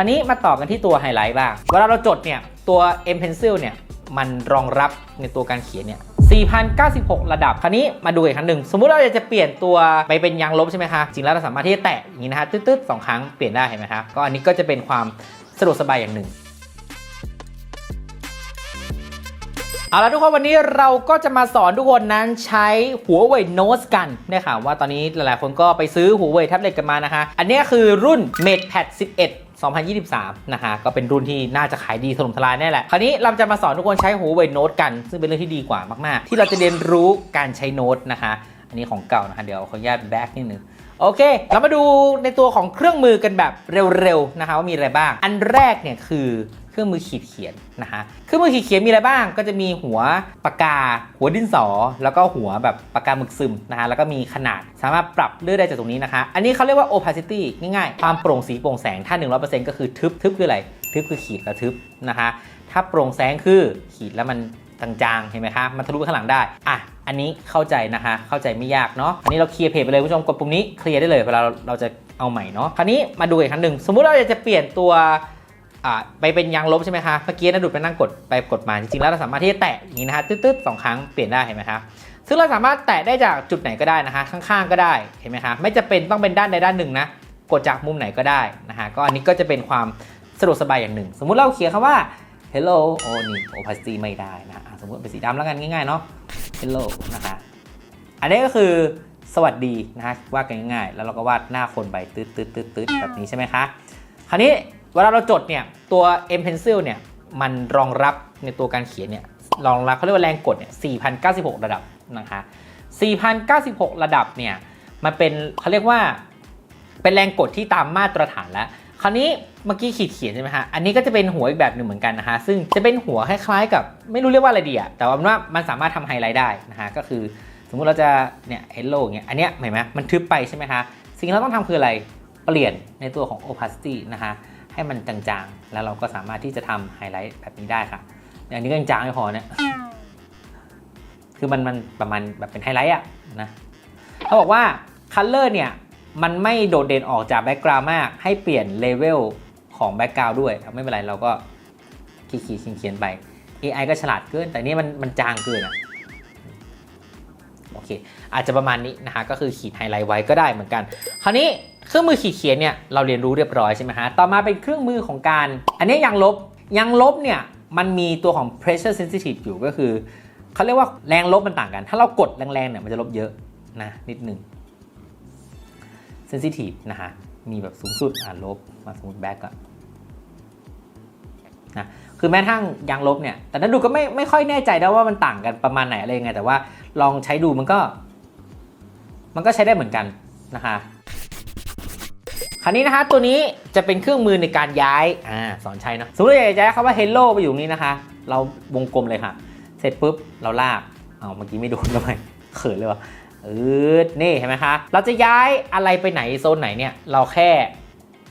คราวนี้มาต่อกันที่ตัวไฮไลท์บ้าง เวลาเราจดเนี่ย ตัว M Pencil เนี่ย มันรองรับในตัวการเขียนเนี่ย4,096 ระดับ คราวนี้มาดูอีกครั้งหนึ่ง สมมุติเราอยากจะเปลี่ยนตัวไปเป็นยางลบใช่ไหมคะ จริงแล้วเราสามารถที่จะแตะอย่างนี้นะฮะ ตึ๊ดๆสองครั้งเปลี่ยนได้เห็นไหมคะก็อันนี้ก็จะเป็นความสะดวกสบายอย่างหนึ่งเอาละทุกคนวันนี้เราก็จะมาสอนทุกคนนั้นใช้หัวเว่ยโน้ตกันได้ข่าวว่าตอนนี้หลายๆคนก็ไปซื้อหัวเว่ยแท็บเล็ตกันมานะคะ อันนี้คือรุ่น MatePad 11 2023 นะคะก็เป็นรุ่นที่น่าจะขายดีถล่มทลายแน่แหละ คราวนี้เราจะมาสอนทุกคนใช้หัวเว่ยโน้ตกัน ซึ่งเป็นเรื่องที่ดีกว่ามากๆ ที่เราจะเรียนรู้การใช้โน้ตนะคะ อันนี้ของเก่านะคะ เดี๋ยวขออนุญาตแบ็กนิดนึงโอเค เรามาดูในตัวของเครื่องมือกันแบบเร็วๆ นะคะว่ามีอะไรบ้าง อันแรกเนี่ยคือ เครื่องมือขีดเขียนนะคะเครื่องมือขีดเขียนมีอะไรบ้าง ก็จะมีหัวปากกา หัวดินสอ แล้วก็หัวแบบปากกาหมึกซึมนะคะแล้วก็มีขนาดสามารถปรับเลือกได้จากตรงนี้นะคะ อันนี้เขาเรียกว่า opacity ง่ายๆ ความโปร่งสีโปร่งแสงถ้า 100%ก็คือทึบทึบคืออะไรทึบคือขีดแล้วทึบนะคะถ้าโปร่งแสงคือขีดแล้วมันจางๆ เห็นไหมคะ มันทะลุข้างหลังได้ อะ อันนี้เข้าใจนะคะ เข้าใจไม่ยากเนาะ อันนี้เราเคลียร์เพจไปเลยคุณผู้ชม กดปุ่มนี้เคลียร์ได้เลย เวลาเราเราจะเอาใหม่เนาะ คราวนี้มาดูอีกครั้งหนึ่ง สมมุติเราอยากจะเปลี่ยนตัว อ่าไปเป็นยางลบใช่ไหมคะ เมื่อกี้นะดูดไปนั่งกดไปกดมาจริงๆแล้วเราสามารถที่จะแตะอย่างนี้นะคะตึ๊ดๆสองครั้งเปลี่ยนได้เห็นไหมคะซึ่งเราสามารถแตะได้จากจุดไหนก็ได้นะคะ ข้างๆก็ได้เห็นไหมคะไม่จะเป็นต้องเป็นด้านใดด้านหนึ่งนะกดจากมุมไหนก็ได้นะคะก็อันนี้ก็จะเป็นความสะดวกสบายอย่างหนึ่ง สมมุติเราเขียนคำว่า hello โอ้นี่ opacity ไม่ได้นะะสมมติเป็นสีดำแล้วกันง่ายๆเนาะ hello นะคะอันนี้ก็คือสวัสดีนะฮะวาดกันง่ายๆ แล้วเราก็วาดหน้าคนไปตืดตืดตืดตืดแบบนี้ใช่ไหมคะ คราวนี้ วลาเราจดเนี่ยตัว M Pencil เนี่ยมันรองรับในตัวการเขียนเนี่ยรองรับเขาเรียกว่าแรงกดเนี่ย4,096 ระดับนะคะ4,096 ระดับเนี่ยมันเป็นเขาเรียกว่าเป็นแรงกดที่ตามมาตรฐานแล้ว คราวนี้เมื่อกี้ขีดเขียนใช่ไหมฮะ อันนี้ก็จะเป็นหัวอีกแบบหนึ่งเหมือนกันนะฮะซึ่งจะเป็นหัวคล้ายๆกับไม่รู้เรียกว่าอะไรดีอะแต่ว่ามันสามารถทำไฮไลท์ได้นะฮะก็คือสมมุติเราจะเนี่ย hello อย่เงี้ย อันเนี้ยเห็นไหมมันทึบไปใช่ไหมคะ สิ่งที่เราต้องทำคืออะไร เปลี่ยนในตัวของ opacity นะคะ ให้มันจางๆ แล้วเราก็สามารถที่จะทำไฮไลท์แบบนี้ได้ค่ะอันนี้ก็จางไม่พอเนี่ยคือมันมันประมาณแบบเป็นไฮไลท์อะนะเขาบอกว่า color เนี่ยมันไม่โดดเด่นออกจากแบ็กกราวด์มาก ให้เปลี่ยนเลเวลของแบ็กกราวด์ด้วย ไม่เป็นไรเราก็ขีดขีดเขียนไป AI ก็ฉลาดเกิน แต่นี่มันมันจางเกินอะโอเค อาจจะประมาณนี้นะคะก็คือขีดไฮไลท์ไว้ก็ได้เหมือนกัน คราวนี้ เครื่องมือขีดเขียนเนี่ยเราเรียนรู้เรียบร้อยใช่ไหมฮะ ต่อมาเป็นเครื่องมือของการ อันนี้ยางลบยางลบเนี่ยมันมีตัวของ pressure sensitive อยู่ก็คือเขาเรียกว่าแรงลบมันต่างกัน ถ้าเรากดแรงๆเนี่ยมันจะลบเยอะนะนิดนึง sensitive นะฮะ มีแบบสูงสุดอ่าลบมาสมมติแบ็กอะนะคือแม้ทั้งยางลบเนี่ย แต่นั้นดูก็ไม่ไม่ค่อยแน่ใจนะว่ามันต่างกันประมาณไหนอะไรยังไง แต่ว่าลองใช้ดูมันก็ มันก็ใช้ได้เหมือนกันนะคะ ราวนี้นะคะตัวนี้จะเป็นเครื่องมือในการย้ายอ่าสอนใช้เนอะสมมติอยากจะย้ายคำว่า hello ไปอยู่นี้นะคะ เราวงกลมเลยค่ะ เสร็จปุ๊บเราลากเอาเมื่อกี้ไม่โดนทำไมเขินเลยวะเอืดนี่เห็นไหมคะ เราจะย้ายอะไรไปไหนโซนไหนเนี่ย เราแค่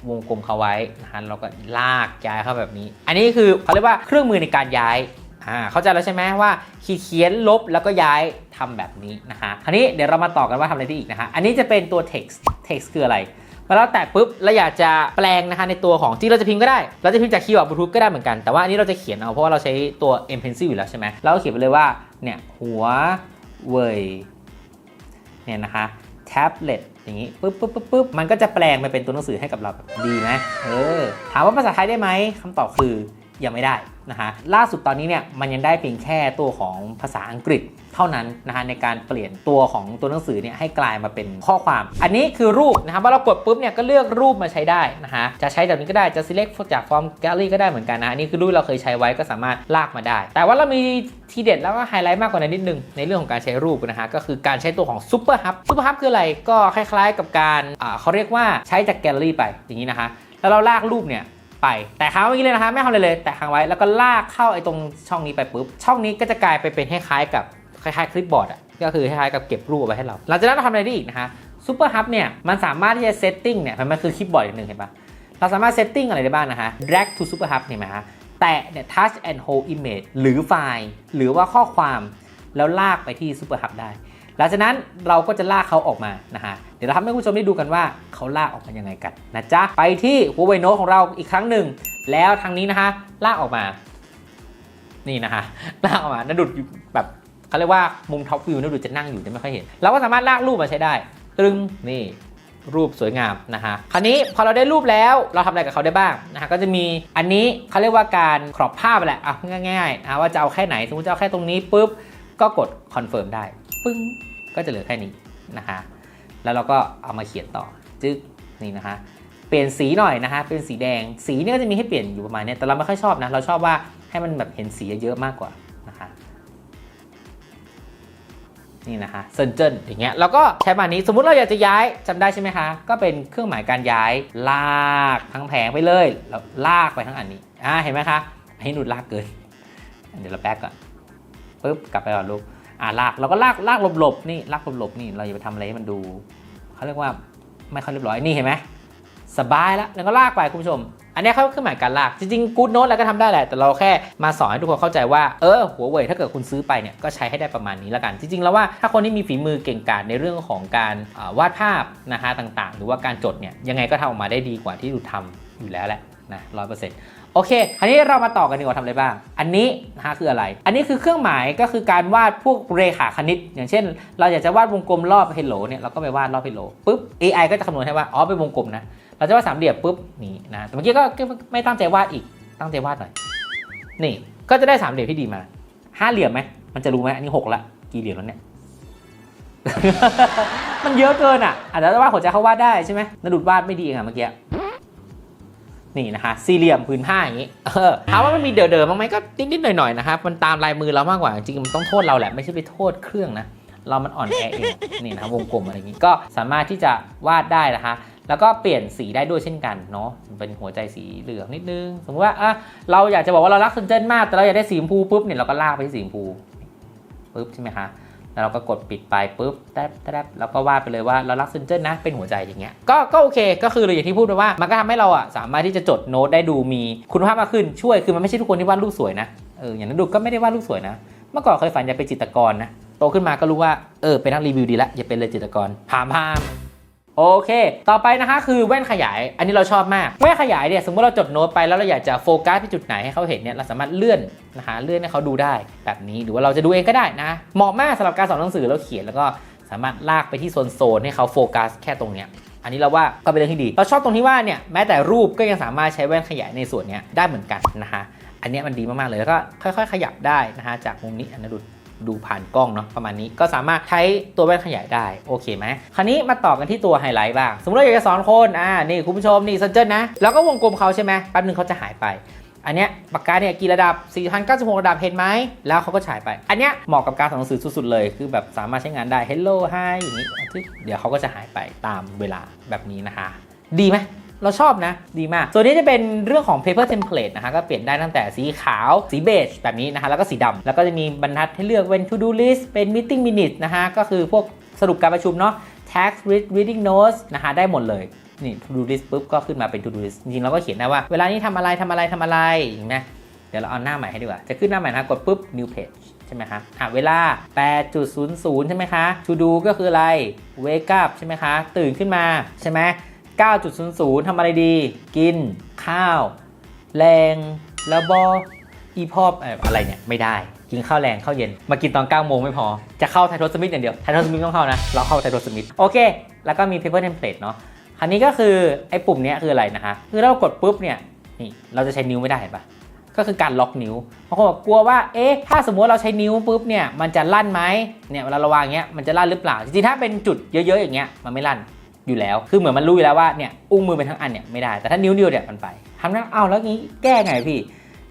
วงกลมเขาไว้นะคะเราก็ลากย้ายเข้าแบบนี้ อันนี้คือเขาเรียกว่าเครื่องมือในการย้ายอ่าเข้าใจแล้วใช่ไหมว่าขีดเขียนลบแล้วก็ย้ายทำแบบนี้นะคะคราวนี้เดี๋ยวเรามาต่อกันว่าทำอะไรได้อีกนะคะ อันนี้จะเป็นตัว text text คืออะไร เวลาเราแตะปุ๊บเราอยากจะแปลงนะคะในตัวของที่เราจะพิมพ์ก็ได้ เราจะพิมพ์จากคีย์บอร์ดบลูทูธก็ได้เหมือนกัน แต่ว่าอันนี้เราจะเขียนเอาเพราะว่าเราใช้ตัว M Pencil อยู่แล้วใช่ไหมเราก็เขียนไปเลยว่าเนี่ยหัวเว่ยเนี่ยนะคะแท็บเล็ตอย่างนี้ปุ๊บปุ๊บปุ๊บปุ๊บมันก็จะแปลงไปเป็นตัวหนังสือให้กับเราดีไหมเออถามว่าภาษาไทยได้ไหมคำตอบคือ ยังไม่ได้นะคะล่าสุดตอนนี้เนี่ยมันยังได้เพียงแค่ตัวของภาษาอังกฤษเท่านั้นนะคะในการเปลี่ยนตัวของตัวหนังสือเนี่ยให้กลายมาเป็นข้อความ อันนี้คือรูปนะครับพอเรากดปุ๊บเนี่ยก็เลือกรูปมาใช้ได้นะคะจะใช้แบบนี้ก็ได้จะ select จากฟอร์ม gallery ก็ได้เหมือนกันนะอันนี้คือรูปเราเคยใช้ไว้ก็สามารถลากมาได้ แต่ว่าเรามีทีเด็ดแล้วก็ไฮไลท์มากกว่านั้นนิดนึง ในเรื่องของการใช้รูปนะฮะก็คือการใช้ตัวของ super hub super hub คืออะไรก็คล้ายๆกับการเขาเรียกว่าใช้จาก gallery ไปอย่างนี้นะคะแล้วเราลากรูปเนี่ย ไปแต่ค้างไว้เลยนะคะไม่ทำอะไรเลย แต่ค้างไว้แล้วก็ลากเข้าไอ้ตรงช่องนี้ไปปุ๊บช่องนี้ก็จะกลายไปเป็นคล้ายๆกับคล้ายๆคลิปบอร์ดอะก็คือคล้ายๆกับเก็บรูปเอาไว้ให้เราหลังจากนั้นเราทำอะไรได้อีกนะคะซูเปอร์ฮับเนี่ยมันสามารถที่จะเซตติ้งเนี่ยมันคือคลิปบอร์ดอย่างหนึ่งเห็นปะเราสามารถเซตติ้งอะไรได้บ้างนะคะ drag to super hub เห็นไหมคะแตะเนี่ย touch and hold image หรือไฟล์ หรือว่าข้อความ แล้วลากไปที่ super hub ได้ หลังจากนั้นเราก็จะลากเขาออกมานะฮะเดี๋ยวเราทำให้คุณผู้ชมได้ดูกันว่าเขาลากออกมายังไงกันนะจ๊ะไปที่ Huawei Note ของเราอีกครั้งหนึ่ง แล้วทางนี้นะคะลากออกมา นี่นะคะลากออกมานาดุดอยู่แบบเขาเรียกว่ามุมท็อปวิวนาดุดจะนั่งอยู่จะไม่ค่อยเห็น เราก็สามารถลากรูปมาใช้ได้ตรึงนี่รูปสวยงามนะคะคราวนี้พอเราได้รูปแล้วเราทำอะไรกับเขาได้บ้างนะคะก็จะมีอันนี้เขาเรียกว่าการครอบภาพแหละอะง่ายๆนะว่าจะเอาแค่ไหน สมมติจะเอาแค่ตรงนี้ปุ๊บ ก็กดคอนเฟิร์มได้ ปึ้งก็จะเหลือแค่นี้นะคะ แล้วเราก็เอามาเขียนต่อจึ๊กนี่นะคะ เปลี่ยนสีหน่อยนะฮะเป็นสีแดง สีเนี่ยก็จะมีให้เปลี่ยนอยู่ประมาณเนี้ยแต่เราไม่ค่อยชอบนะ เราชอบว่าให้มันแบบเห็นสีเยอะๆมากกว่านะคะ นี่นะคะเซนเจิ้นอย่างเงี้ย แล้วก็ใช้มานี้ สมมุติเราอยากจะย้ายจำได้ใช่ไหมคะ ก็เป็นเครื่องหมายการย้ายลากทั้งแผงไปเลย แล้วลากไปทั้งอันนี้ อ่า เห็นไหมคะ ให้หนุดลากเกิน เดี๋ยวเราแป๊กก่อนปุ๊บ กลับไปก่อนลูก อ่าลากเราก็ลากลากหลบๆนี่ลากหลบๆนี่เราอย่าไปทำอะไรให้มันดูเขาเรียกว่าไม่ค่อยเรียบร้อยนี่เห็นไหมสบายแล้วแล้วก็ลากไปคุณผู้ชม อันนี้เขาเครื่องหมายการลากจริงๆกู๊ดโน้ตแล้วก็ทำได้แหละ แต่เราแค่มาสอนให้ทุกคนเข้าใจว่าเออหัวเว่ยถ้าเกิดคุณซื้อไปเนี่ยก็ใช้ให้ได้ประมาณนี้แล้วกัน จริงๆแล้วว่าถ้าคนที่มีฝีมือเก่งกาจในเรื่องของการาวาดภาพนะฮะต่างๆ หรือว่าการจดเนี่ยยังไงก็ทำออกมาได้ดีกว่าที่ดูทำอยู่แล้วแหละนะร้อยเปอร์เซ็นต์ โอเค อันนี้เรามาต่อกันดีกว่าทำอะไรบ้าง อันนี้นะฮะคืออะไร อันนี้คือเครื่องหมายก็คือการวาดพวกเรขาคณิต อย่างเช่น เราอยากจะวาดวงกลมรอบเฮลโลเนี่ยเราก็ไปวาดรอบเฮลโลปุ๊บ AI ก็จะคำนวณให้ว่าอ๋อเป็นวงกลมนะเราจะวาดสามเหลี่ยมปุ๊บนี่นะแต่เมื่อกี้ก็ไม่ตั้งใจวาดอีกตั้งใจวาดหน่อยนี่ก็จะได้สามเหลี่ยมที่ดีมาห้าเหลี่ยมไหมมันจะรู้ไหมอันนี้หกละกี่เหลี่ยมแล้วเนี่ยมันเยอะเกินอะอาจจะวาดหัวใจเขาวาดได้ใช่ไหมนดุดวาดไม่ดีองอะเมื่อกี้ นี่นะคะสี่เหลี่ยมพื้นผ้าอย่างนี้เออถามว่ามันมีเด๋อๆบ้างไหมก็นิดๆหน่อยๆนะครับมันตามลายมือเรามากกว่าจริงๆมันต้องโทษเราแหละไม่ใช่ไปโทษเครื่องนะเรามันอ่อนแอเองนี่นะวงกลมอะไรอย่างนี้ก็สามารถที่จะวาดได้นะคะ แล้วก็เปลี่ยนสีได้ด้วยเช่นกันเนาะเป็นหัวใจสีเหลืองนิดนึง สมมติว่าอะเราอยากจะบอกว่าเรารักเซนเจนมากแต่เราอยากได้สีชมพูปุ๊บเนี่ยเราก็ลากไปที่สีชมพูปุ๊บใช่ไหมคะ แล้วเราก็กดปิดไปปุ๊บแทบแทบแล้วก็วาดไปเลยว่าเรารักซินเจนนะเป็นหัวใจอย่างเงี้ยก็ก็โอเค ก็คืออย่างที่พูดไปว่า มันก็ทำให้เราอะสามารถที่จะจดโน้ตได้ดูมีคุณภาพมากขึ้นช่วยคือมันไม่ใช่ทุกคนที่วาดรูปสวยนะเอออย่างนั้นดูก็ไม่ได้วาดรูปสวยนะ เมื่อก่อนเคยฝันอยากเป็นจิตรกรนะโตขึ้นมาก็รู้ว่าเออเป็นนักรีวิวดีละอย่าเป็นเลยจิตรกรพามพาม โอเค ต่อไปนะคะคือแว่นขยาย อันนี้เราชอบมาก แว่นขยายเนี่ยสมมติเราจดโน้ตไปแล้วเราอยากจะโฟกัสที่จุดไหนให้เขาเห็นเนี่ยเราสามารถเลื่อนนะคะเลื่อนให้เขาดูได้แบบนี้หรือว่าเราจะดูเองก็ได้นะเหมาะมากสำหรับการสอนหนังสือแล้วเขียนแล้วก็สามารถลากไปที่โซนโซนๆให้เขาโฟกัสแค่ตรงเนี้ยอันนี้เราว่าก็เป็นเรื่องที่ดี เราชอบตรงที่ว่าเนี่ยแม้แต่รูปก็ยังสามารถใช้แว่นขยายในส่วนเนี้ยได้เหมือนกันนะคะ อันนี้มันดีมากๆเลยแล้วก็ค่อย ๆ ขยับได้นะคะจากมุมนี้อันนี้ดู ดูผ่านกล้องเนาะประมาณนี้ก็สามารถใช้ตัวแว่นขยายได้โอเคไหมคราวนี้มาต่อกันที่ตัวไฮไลท์บ้าง สมมติเราอยากจะสอนคนอ่านี่คุณผู้ชมนี่ซันเจนนะแล้วก็วงกลมเขาใช่ไหมแป๊บนึงเขาจะหายไปอันเนี้ยปากกาเนี่ยกี่ระดับ 4,096 ระดับเห็นไหม แล้วเขาก็ฉายไป อันเนี้ยเหมาะกับการสอนหนังสือสุดๆเลย คือแบบสามารถใช้งานได้ Hello Hi อย่างนี้ เดี๋ยวเขาก็จะหายไปตามเวลาแบบนี้นะคะ ดีไหม เราชอบนะ ดีมาก ส่วนนี้จะเป็นเรื่องของ paper template นะคะก็เปลี่ยนได้ตั้งแต่สีขาว สีเบจแบบนี้นะคะแล้วก็สีดำแล้วก็จะมีบรรทัดให้เลือกเป็น to do list เป็น meeting minutes นะคะก็คือพวกสรุปการประชุมเนาะ tax reading notes นะคะได้หมดเลยนี่ to do list ปุ๊บก็ขึ้นมาเป็น to do list จริงเราก็เขียนได้ว่า เวลานี้ทำอะไรทำอะไรทำอะไรอย่างเงี้เดี๋ยวเราเอาหน้าใหม่ให้ดีกว่า จะขึ้นหน้าใหม่นะกดปุ๊บ new page ใช่ไหมคะอะเวลา 8.00 ใช่ไหมคะ to do ก็คืออะไร wake up ใช่ไหมคะ ตื่นขึ้นมาใช่ไหม 9.00 ทำอะไรดี กิน ข้าว แรง แล้วบออีพอบอะไรเนี่ย ไม่ได้ กินข้าวแรงข้าวเย็น มากินตอน9โมงไม่พอ จะเข้าไทโทสมิธอย่างเดียว ไทโทสมิธต้องเข้านะ เราเข้าไทโทสมิธโอเค แล้วก็มี paper template เนาะคราวนี้ก็คือ ไอ้ปุ่มเนี้ยคืออะไรนะคะ คือเรากดปุ๊บเนี่ยนี่เราจะใช้นิ้วไม่ได้เห็นปะก็คือการล็อกนิ้วบางคนบอกกลัวว่า เอ๊ะ ถ้าสมมติเราใช้นิ้วปุ๊บเนี่ย มันจะลั่นไหมเนี่ย เวลาเราวางเงี้ย มันจะลั่นหรือเปล่า จริงๆ ถ้าเป็นจุดเยอะๆ อย่างเงี้ย มันไม่ลั่น อยู่แล้ว คือเหมือนมันรู้อยู่แล้วว่าเนี่ยอุ้งมือไปทั้งอันเนี่ยไม่ได้ แต่ถ้านิ้วเดียวเนี่ยมันไปทำนั้นเอาแล้วงี้แก้ไงพี่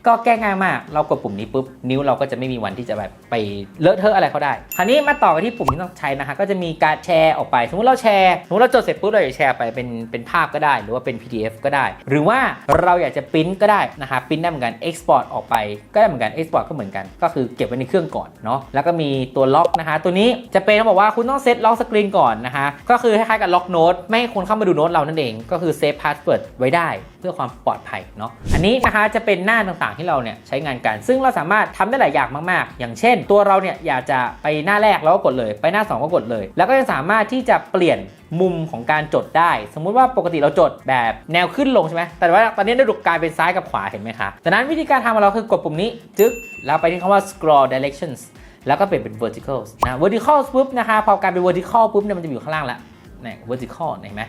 ก็แก้ง่ายมาก เรากดปุ่มนี้ปุ๊บนิ้วเราก็จะไม่มีวันที่จะแบบไปเลอะเทอะอะไรเขาได้ คราวนี้มาต่อกันที่ปุ่มที่ต้องใช้นะคะก็จะมีการแชร์ออกไป สมมติเราแชร์สมมติเราจดเสร็จปุ๊บเราอยากแชร์ไปเป็นเป็นภาพก็ได้ หรือว่าเป็น PDF ก็ได้ หรือว่าเราอยากจะปริ้นก็ได้นะคะปริ้นได้เหมือนกัน Export ออกไปก็ได้เหมือนกัน Export ก็เหมือนกัน ก็คือเก็บไว้ในเครื่องก่อนเนาะแล้วก็มีตัวล็อกนะคะตัวนี้จะเป็นเขาบอกว่าคุณต้องเซตล็อกสกรีนก่อนนะคะก็คือคล้ายๆกับล็อกโน้ตไม่ให้คนเข้ามาดูโน้ตเรานั่นเองก็คือเซฟพาสเวิร์ดไว้ได้เพื่อความปลอดภัยเนาะอันนี้นะคะจะเป็นหน้าต่างๆที่เราเนี่ยใช้งานกัน ซึ่งเราสามารถทำได้หลายอย่างมากๆ อย่างเช่นนตัวเราเนี่ยอยากจะไปหน้าแรกเราก็กดเลย ไปหน้า 2 ก็กดเลย แล้วก็ยังสามารถที่จะเปลี่ยนมุมของการจดได้ สมมุติว่าปกติเราจดแบบแนวขึ้นลงใช่ไหมแต่ว่าตอนนี้ได้ดูกลายเป็นซ้ายกับขวาเห็นไหมคะดังนั้นวิธีการทำของเราคือกดปุ่มนี้ จึ๊กแล้วไปที่คำว่า scroll directions แล้วก็เปลี่ยนเป็น vertical นะ vertical ปุ๊บนะคะพอการเป็น vertical ปุ๊บเนี่ยมันจะอยู่ข้างล่างแล้วเนี่ย vertical เห็นไหม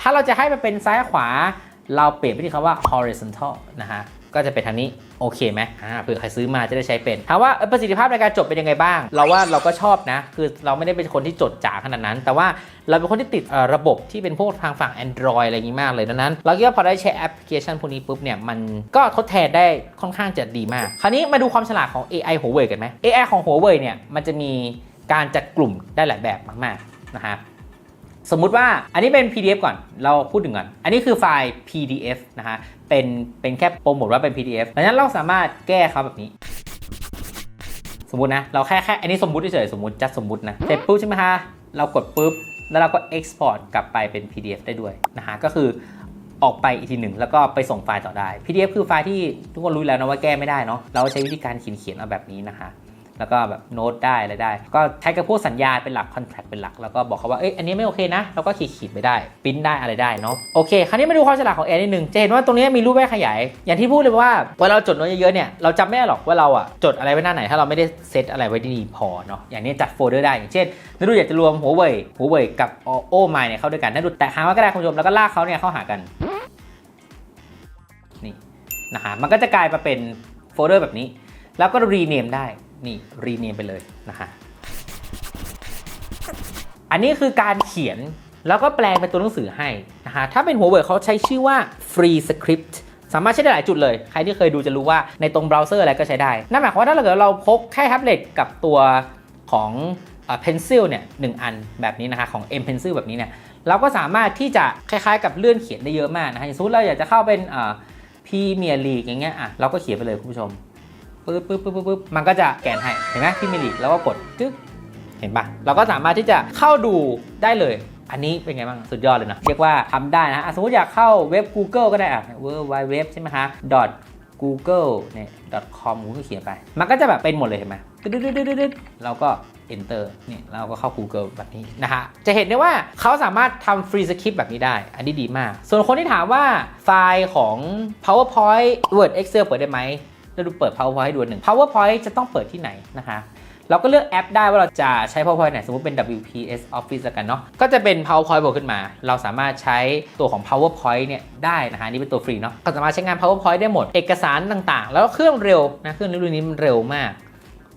ถ้าเราจะให้มันเป็นซ้ายขวา เราเปลี่ยนไปที่คำว่า horizontal นะฮะ ก็จะเป็นทางนี้โอเคไหมอ่าเผื่อใครซื้อมาจะได้ใช้เป็นถามว่าเอ่อประสิทธิภาพในการจดเป็นยังไงบ้าง เราว่าเราก็ชอบนะ คือเราไม่ได้เป็นคนที่จดจ๋าขนาดนั้น แต่ว่าเราเป็นคนที่ติดเอ่อระบบที่เป็นพวกทางฝั่ง Android อะไรอย่างนี้มากเลยดังนั้น เราคิดว่าพอได้ใช้แอปพลิเคชันพวกนี้ปุ๊บเนี่ยมันก็ทดแทนได้ค่อนข้างจะดีมาก คราวนี้มาดูความฉลาดของ AI Huawei กันไหม AI ของ Huawei เนี่ยมันจะมีการจัดกลุ่มได้หลายแบบมากๆนะฮะ สมมุติว่าอันนี้เป็น PDF ก่อนเราพูดถึงก่อน อันนี้คือไฟล์ PDF นะฮะเป็นเป็นแค่โปรโมทว่าเป็น PDF ดังนั้นเราสามารถแก้เขาแบบนี้ สมมตินะ เราแค่แค่อันนี้สมมุติเฉยๆสมมติจัดสมมุตินะเสร็จปุ๊บใช่ไหมฮะเรากดปุ๊บ แล้วเราก็ export กลับไปเป็น PDF ได้ด้วยนะฮะก็คือออกไปอีกทีหนึ่งแล้วก็ไปส่งไฟล์ต่อได้ PDF คือไฟล์ที่ทุกคนรู้แล้วนะว่าแก้ไม่ได้เนาะเราใช้วิธีการเขียนเขียนๆเอาแบบนี้นะคะ แล้วก็แบบโน้ตได้อะไรได้ ก็ใช้กับพวกสัญญาเป็นหลักคอนแท c t เป็นหลัก แล้วก็บอกเขาว่า เอ้ย อันนี้ไม่โอเคนะเราก็ขีดขีดไปได้ปิ้นได้อะไรได้เนาะ โอเค คราวนี้มาดูความฉลาดของแอร์นิดนึง จะเห็นว่าตรงนี้มีรูปแม่ขยาย อย่างที่พูดเลยว่าเวลาเราจดโน้ตเยอะๆเนี่ย เราจำไม่ได้หรอกว่าเราอะจดอะไรไว้หน้าไหน ถ้าเราไม่ได้เซตอะไรไว้ดีพอเนาะ อย่างนี้จัดโฟลเดอร์ได้ อย่างเช่นนดูอยากจะรวมหัวเว่ยหัวเว่ยกับโอไมเนี่ยเข้าด้วยกันนดูแตะค้างไว้ก็ได้คุณผู้ชม แล้วก็ลากเขาเนี่ยเข้าหากัน นี่นะฮะมันก็จะกลายมาเป็นโฟลเดอร์แบบนี้ แล้วก็รีเนมได้ นี่รีเนมไปเลยนะฮะอันนี้คือการเขียนแล้วก็แปลงเป็นตัวหนังสือให้นะฮะถ้าเป็นหัวเว่ยเขาใช้ชื่อว่า Free Script สามารถใช้ได้หลายจุดเลย ใครที่เคยดูจะรู้ว่าในตรงเบราว์เซอร์อะไรก็ใช้ได้ นั่นหมายความว่าถ้าเกิดเราพกแค่แท็บเล็ตกับตัวของเอ่อ pencil เนี่ยหนึ่งอันแบบนี้นะคะของ M pencil แบบนี้เนี่ยเราก็สามารถที่จะคล้ายๆ กับเลื่อนเขียนได้เยอะมากนะฮะอย่างสมมติเราอยากจะเข้าเป็นพีเมียร์ลีกอย่างเงี้ยอะเราก็เขียนไปเลยคุณผู้ชม ปึ๊บปึ๊บปึ๊บปึ๊บปึ๊บมันก็จะแกนให้ เห็นไหมพรีเมียร์ลีกแล้วก็กดจึ๊กเห็นปะเราก็สามารถที่จะเข้าดูได้เลย อันนี้เป็นไงบ้าง สุดยอดเลยนะ เรียกว่าทำได้นะะสมมติอยากเข้าเว็บ Google ก็ได้อะ w w w ใช่ไหมคะ google เนี่ย com ก็เขียนไป มันก็จะแบบเป็นหมดเลยเห็นไหมดึ๊ดดึ๊ดดึ๊ดดึ๊ดดึ๊ดเราก็ enter นี่เราก็เข้า Google แบบนี้นะฮะ จะเห็นได้ว่าเขาสามารถทำ free script แบบนี้ได้ อันนี้ดีมาก ส่วนคนที่ถามว่าไฟล์ของ PowerPoint Word Excel เปิดได้ไหม เราดูเปิด PowerPoint ให้ดูหนึ่ง PowerPoint จะต้องเปิดที่ไหนนะคะเราก็เลือกแอปได้ว่าเราจะใช้ PowerPoint ไหน สมมติเป็น WPS Office กันเนาะ ก็จะเป็น PowerPoint โผล่ขึ้นมา เราสามารถใช้ตัวของ PowerPoint เนี่ยได้นะคะนี่เป็นตัวฟรีเนาะก็สามารถใช้งาน PowerPoint ได้หมด เอกสารต่างๆ แล้วก็เครื่องเร็วนะ เครื่องรุ่นนี้มันเร็วมาก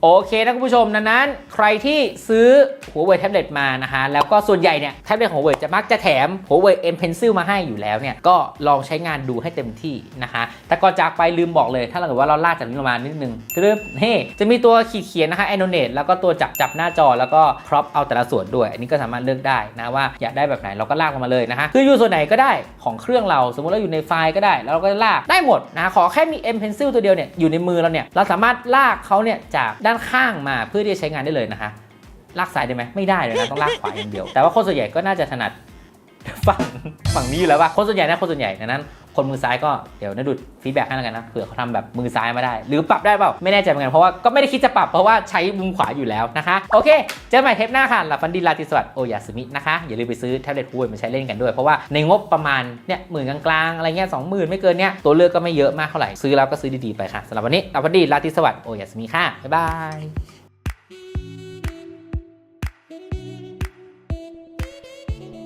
โอเคนะคุณผู้ชมดังนั้น ใครที่ซื้อหัวเว่ยแท็บเล็ตมานะฮะแล้วก็ส่วนใหญ่เนี่ยแท็บเล็ตของหัวเว่ยจะมักจะแถมหัวเว่ย M Pencil มาให้อยู่แล้วเนี่ยก็ลองใช้งานดูให้เต็มที่นะคะแต่ก่อนจากไปลืมบอกเลย ถ้าเราเกิดว่าเราลากจากนี้ลงมานิดนึงตึ๊บเฮ้จะมีตัวขีดเขียนนะคะ Annotate แล้วก็ตัวจับจับหน้าจอแล้วก็ครอปเอาแต่ละส่วนด้วย อันนี้ก็สามารถเลือกได้นะว่าอยากได้แบบไหนเราก็ลากลงมาเลยนะคะคืออยู่ส่วนไหนก็ได้ของเครื่องเราสมมติเราอยู่ในไฟล์ก็ได้ แล้วเราก็ลากได้หมดนะขอแค่มี M Pencil ตัวเดียวเนี่ยอยู่ในมือเราเนี่ยเราสามารถลากเขาเนี่ยจากด้านข้างมาเพื่อที่จะใช้งานได้เลยนะคะ ลากซ้ายได้ไหมไม่ได้เลยนะต้องลากขวาอย่างเดียว แต่ว่าคนส่วนใหญ่ก็น่าจะถนัดฝั่งฝั่งนี้อยู่แล้วว่าคนส่วนใหญ่นะคนส่วนใหญ่ดังนั้น คนมือซ้ายก็เดี๋ยวนะดูฟีดแบ็กให้แล้วกันนะเผื่อเขาทำแบบมือซ้ายมาได้ หรือปรับได้เปล่าไม่แน่ใจเหมือนกันเพราะว่าก็ไม่ได้คิดจะปรับเพราะว่าใช้มุมขวาอยู่แล้วนะคะ โอเค เจอกันใหม่เทปหน้าค่ะหลับฟันดีลาติสวัสดิ์โอยาสมินะคะอย่าลืมไปซื้อแท็บเล็ตพูดมาใช้เล่นกันด้วย เพราะว่าในงบประมาณเนี่ยหมื่นกลางๆอะไรเงี้ยสองหมื่นไม่เกินเนี้ยตัวเลือกก็ไม่เยอะมากเท่าไหร่ซื้อแล้วก็ซื้อดีๆไปค่ะสำหรับวันนี้หลับฟันดีลาติสวัสดิ์โอยาสมิค่ะบ๊ายบาย